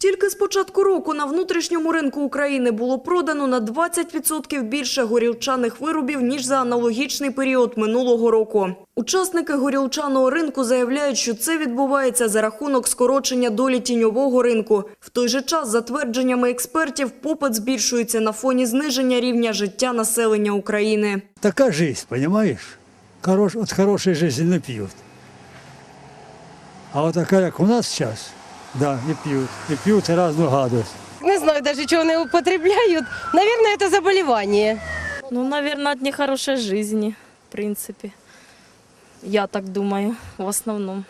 Тільки з початку року на внутрішньому ринку України було продано на 20% більше горілчаних виробів, ніж за аналогічний період минулого року. Учасники горілчаного ринку заявляють, що це відбувається за рахунок скорочення долі тіньового ринку. В той же час, за твердженнями експертів, попит збільшується на фоні зниження рівня життя населення України. Жизнь, понимаешь? Хорош, от хорошей жизни не пьют. А вот такая, как у нас сейчас, да, и пьют. И пьют и разную гадость. Не знаю даже, чего они употребляют. Наверное, это заболевание. Ну, наверное, от нехорошей жизни, в принципе. Я так думаю, в основном.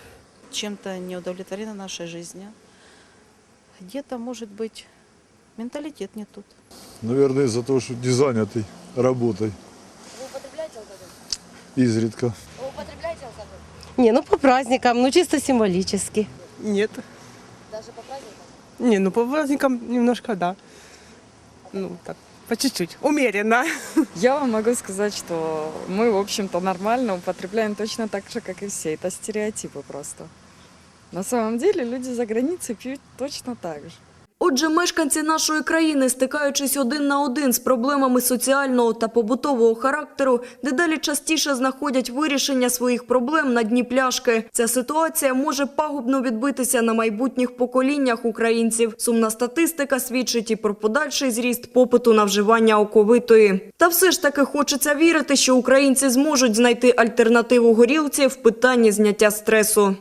чем-то не удовлетворена нашей жизнью. Где-то, может быть, менталитет не тут. Наверное, из-за того, что не занятый работой. Вы употребляете алкоголь? Изредка. Вы употребляете алкоголь? Не, ну по праздникам, ну чисто символически. Нет. Даже по праздникам? Не, ну по праздникам немножко да. Ну, так, по чуть-чуть. Умеренно. Я вам могу сказать, что мы, в общем-то, нормально употребляем точно так же, как и все. Это стереотипы просто. На самом деле люди за границей пьют точно так же. Отже, мешканці нашої країни, стикаючись один на один з проблемами соціального та побутового характеру, дедалі частіше знаходять вирішення своїх проблем на дні пляшки. Ця ситуація може пагубно відбитися на майбутніх поколіннях українців. Сумна статистика свідчить і про подальший зріст попиту на вживання оковитої. Та все ж таки хочеться вірити, що українці зможуть знайти альтернативу горілці в питанні зняття стресу.